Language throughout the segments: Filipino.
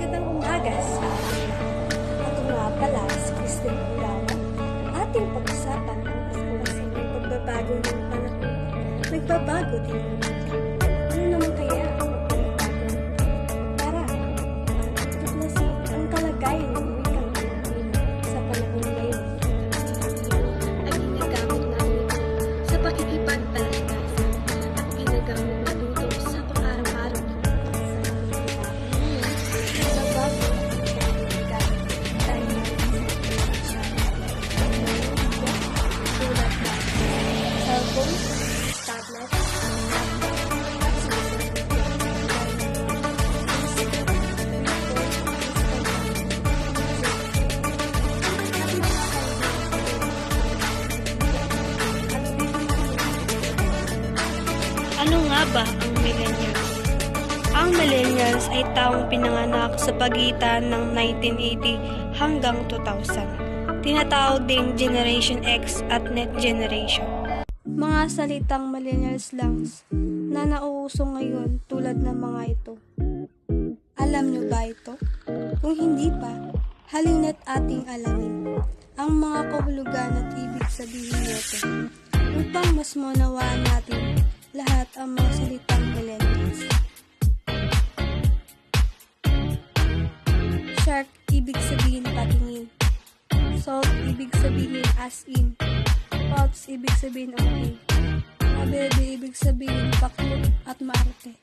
magandang umaga sa atin. Ako nga pala si Kristen Ulawa. Ating pag-usapan ang sa may pagbabago ng panahon. Nagbabago din ang Ano nga ba ang millennials? Ang millennials ay taong pinanganak sa pagitan ng 1980 hanggang 2000. Tinatawag ding Generation X at Net Generation. Mga salitang millennials lang na nauuso ngayon tulad ng mga ito. Alam nyo ba ito? Kung hindi pa, halina't ating alamin ang mga kahulugan at ibig sabihin nito upang mas maunawaan natin salitang millennials. Shark, ibig sabihin patingin. Salt, ibig sabihin as in. Pouts, ibig sabihin okay. Abebe, ibig sabihin paklo at maarte.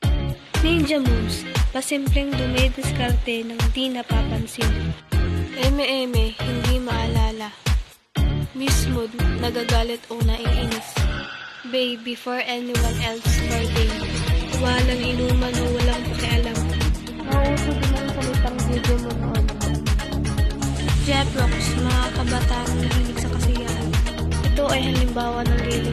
Ninja moves, pasimpleng dumidiskarte ng di napapansin. Eme-eme, hindi maalala. Mismood, nagagalit o naiinis. Babe, before anyone else birthday. Walang inuman o walang pakialam. Nauso din ang salitang video mo noon. Jet rocks, mga kabataan na hilig sa kasiyahan. Ito ay halimbawa ng gailing